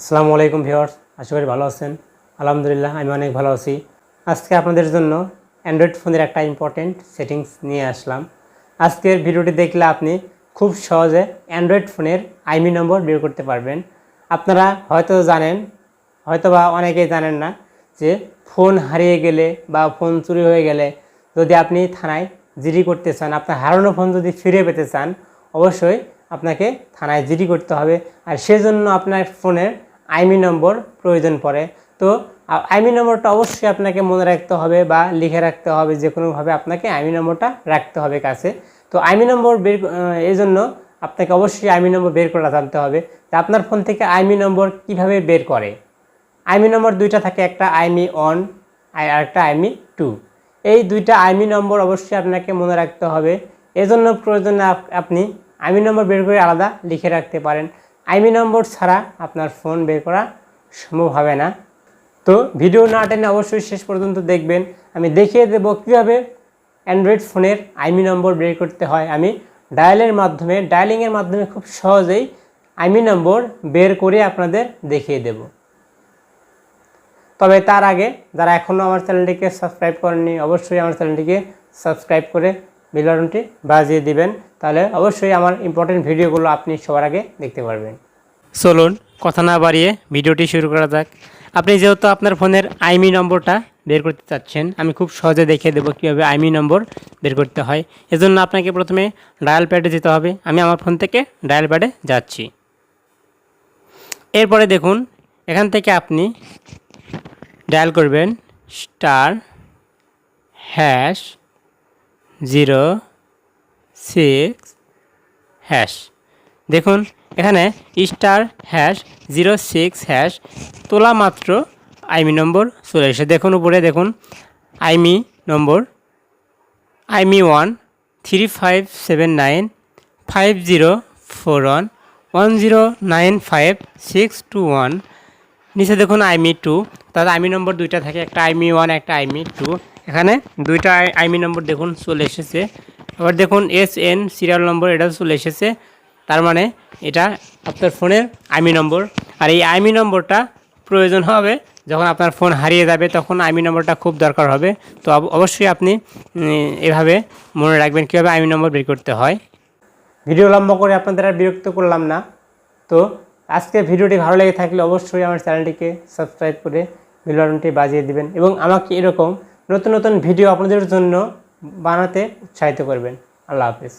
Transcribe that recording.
আসসালামু আলাইকুম ভিউয়ার্স, আশা করি ভালো আছেন। আলহামদুলিল্লাহ, আমি অনেক ভালো আছি। আজকে আপনাদের জন্য অ্যান্ড্রয়েড ফোনের একটা ইম্পর্টেন্ট সেটিংস নিয়ে আসলাম। আজকের ভিডিওটি দেখলে আপনি খুব সহজে অ্যান্ড্রয়েড ফোনের আইমি নম্বর বের করতে পারবেন। আপনারা হয়তো জানেন হয়তো বা অনেকেই জানেন না যে ফোন হারিয়ে গেলে বা ফোন চুরি হয়ে গেলে যদি আপনি থানায় জিডি করতে চান, আপনার হারানো ফোন যদি ফিরে পেতে চান, অবশ্যই আপনাকে থানায় জিডি করতে হবে। আর সেজন্য আপনার ফোনের আইমি নম্বর প্রয়োজন পড়ে। তো আইমি নম্বরটা অবশ্যই আপনাকে মনে রাখতে হবে বা লিখে রাখতে হবে যে কোনোভাবে আপনাকে আইমি নম্বরটা রাখতে হবে কাছে। তো, আইমি নম্বর বের এই জন্য আপনাকে অবশ্যই আইমি নম্বর বের করা জানতে হবে যে আপনার ফোন থেকে আইমি নম্বর কীভাবে বের করে। আইমি নম্বর দুইটা থাকে, একটা আইমি অন আর একটা আইমি টু। এই দুইটা আইমি নম্বর অবশ্যই আপনাকে মনে রাখতে হবে। এজন্য প্রয়োজনে আপনি আইমি নম্বর বের করে আলাদা লিখে রাখতে পারেন। আইমি নম্বর ছাড়া আপনার ফোন বের করা সম্ভব হবে না। তো ভিডিও না টেনে অবশ্যই শেষ পর্যন্ত দেখবেন। আমি দেখিয়ে দেবো কীভাবে অ্যান্ড্রয়েড ফোনের আইমি নম্বর বের করতে হয়। আমি ডায়ালের মাধ্যমে, ডায়ালিংয়ের মাধ্যমে খুব সহজেই আইমি নম্বর বের করে আপনাদের দেখিয়ে দেবো। তবে তার আগে যারা এখনও আমার চ্যানেলটিকে সাবস্ক্রাইব করেননি, অবশ্যই আমার চ্যানেলটিকে সাবস্ক্রাইব করে বেল বাজিয়ে দিবেন। তাহলে অবশ্যই আমার ইম্পর্টেন্ট ভিডিওগুলো আপনি সবার আগে দেখতে পারবেন। চলুন কথা না বাড়িয়ে ভিডিওটি শুরু করা যাক। আপনি যেহেতু আপনার ফোনের আইমি নম্বরটা বের করতে চাচ্ছেন, আমি খুব সহজে দেখিয়ে দেবো কীভাবে আইমি নম্বর বের করতে হয়। এজন্য আপনাকে প্রথমে ডায়াল প্যাডে যেতে হবে। আমি আমার ফোন থেকে ডায়াল প্যাডে যাচ্ছি। এরপরে দেখুন, এখান থেকে আপনি ডায়াল করবেন star hash zero six hash. দেখুন, এখানে star hash zero six hash তোলা মাত্র আইমি নম্বর চলে এসে দেখুন উপরে, দেখুন IMEI number IMEI one three five seven nine five zero four one one zero nine five six two one নিচে দেখুন আইমি টু তাহলে আইমি নম্বর দুইটা থাকে, একটা আইমি ওয়ান একটা আইমি টু এখানে দুইটা আইমি নম্বর দেখুন চলে এসেছে। এবার দেখুন এস এন সিরিয়াল নম্বর এটাও চলে এসেছে। তার মানে এটা আপনার ফোনের আইমি নম্বর। আর এই আইমি নম্বরটা প্রয়োজন হবে যখন আপনার ফোন হারিয়ে যাবে, তখন আইমি নম্বরটা খুব দরকার হবে। তো অবশ্যই আপনি এভাবে মনে রাখবেন কীভাবে আইমি নম্বর বের করতে হয়। ভিডিও লম্বা করে আপনাদের আর বিরক্ত করলাম না। তো আজকের ভিডিওটি ভালো লেগে থাকলে অবশ্যই আমার চ্যানেলটিকে সাবস্ক্রাইব করে বেল বাটনটি বাজিয়ে দিবেন এবং আমাকে এরকম নতুন নতুন ভিডিও আপনাদের জন্য বানাতে উৎসাহিত করবেন। আল্লাহ হাফিজ।